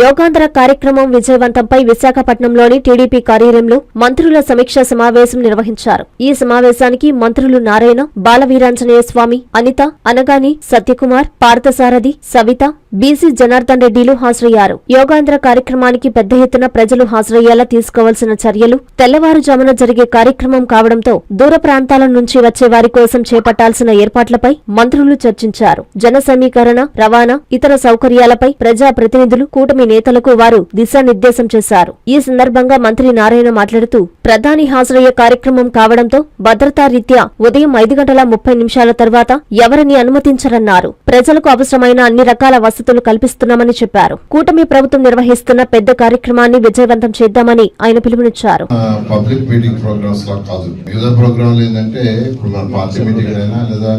యోగాంధ్ర కార్యక్రమం విజయవంతంపై విశాఖపట్నంలోని టీడీపీ కార్యాలయంలో మంత్రుల సమీక్షా సమావేశం నిర్వహించారు. ఈ సమావేశానికి మంత్రులు నారాయణ బాలవీరాంజనేయ స్వామి అనిత అనగాని సత్యకుమార్ పార్థసారథి సవిత బీసీ జనార్దన్ రెడ్డిలు హాజరయ్యారు. యోగాంధ్ర కార్యక్రమానికి పెద్ద ఎత్తున ప్రజలు హాజరయ్యేలా తీసుకోవాల్సిన చర్యలు తెల్లవారుజామున జరిగే కార్యక్రమం కావడంతో దూర ప్రాంతాల నుంచి వచ్చే వారి కోసం చేపట్టాల్సిన ఏర్పాట్లపై మంత్రులు చర్చించారు. జన సమీకరణ రవాణా ఇతర సౌకర్యాలపై ప్రజా ప్రతినిధులు కూటమి నేతలకు వారు దిశానిర్దేశం చేశారు. ఈ సందర్భంగా మంత్రి నారాయణ మాట్లాడుతూ ప్రధాని హాజరయ్యే కార్యక్రమం కావడంతో భద్రతా రీత్యా ఉదయం ఐదు గంటల ముప్పై నిమిషాల తర్వాత ఎవరిని అనుమతించరన్నారు. ప్రజలకు అవసరమైన అన్ని రకాల వసతులు కల్పిస్తున్నామని చెప్పారు. కూటమి ప్రభుత్వం నిర్వహిస్తున్న పెద్ద కార్యక్రమాన్ని విజయవంతం చేద్దామని ఆయన పిలుపునిచ్చారు. పబ్లిక్ మీటింగ్ ప్రోగ్రామ్స్ లా కాదు. ఏంటంటే ఇప్పుడు మన పార్టీ మీటింగ్ అయినా లేదా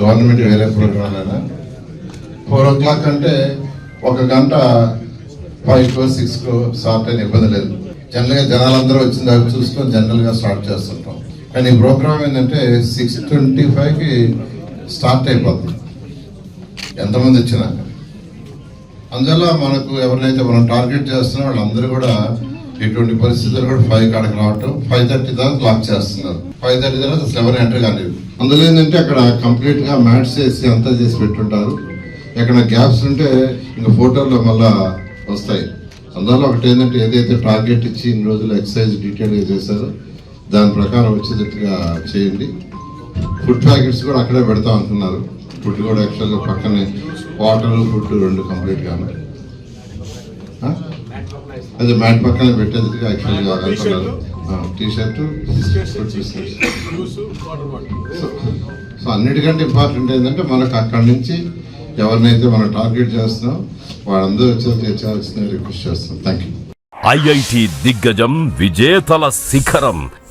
గవర్నమెంట్ వేరే ప్రోగ్రాంలు అయినా ఫోర్ ఓ క్లాక్ అంటే ఒక గంట ఫైవ్ కో సిక్స్ కో స్టార్ట్ అయిన ఇబ్బంది లేదు. జనరల్గా జనాలందరూ వచ్చిన దాకా చూసుకొని జనరల్గా స్టార్ట్ చేస్తుంటాం. కానీ ఈ ప్రోగ్రామ్ ఏంటంటే సిక్స్ ట్వంటీ ఫైవ్కి స్టార్ట్ అయిపోతుంది ఎంతమంది వచ్చినా. అందువల్ల మనకు ఎవరినైతే మనం టార్గెట్ చేస్తున్నామో వాళ్ళందరూ కూడా ఎటువంటి పరిస్థితులు కూడా ఫైవ్ కాడకి రావటం ఫైవ్ థర్టీ తర్వాత లాక్ చేస్తున్నారు. ఫైవ్ థర్టీ తర్వాత అసలు ఎవరు ఎంటర్ కాలేదు. అందులో ఏంటంటే అక్కడ కంప్లీట్గా మ్యాట్స్ చేసి అంతా చేసి పెట్టుంటారు. ఎక్కడ గ్యాప్స్ ఉంటే ఇంకా ఫోటోలో మళ్ళీ వస్తాయి. అందువల్ల ఒకటి ఏంటంటే ఏదైతే టార్గెట్ ఇచ్చి ఇన్ని రోజులు ఎక్సర్సైజ్ డీటెయిల్గా చేశారో దాని ప్రకారం వచ్చేటట్టుగా చేయండి. ఫుడ్ ప్యాకెట్స్ కూడా అక్కడే పెడతాం అనుకున్నారు ఫుడ్ కూడా యాక్చువల్గా పక్కనే వాటర్ ఫుడ్ రెండు కంప్లీట్గా ఆ? అదే మ్యాట్ పక్కన పెట్టేందుకు యాక్చువల్గా అనుకున్నారు టీ షర్ట్ సో అన్నిటికంటే ఇంపార్టెంట్ ఏంటంటే మనకు అక్కడి నుంచి ఎవరినైతే మనం టార్గెట్ చేస్తున్నాం వాళ్ళందరూ వచ్చి తెచ్చాల్సిన రిక్వెస్ట్ చేస్తున్నాం. థ్యాంక్ యూ ఐఐటి దిగ్గజం విజేతల శిఖరం.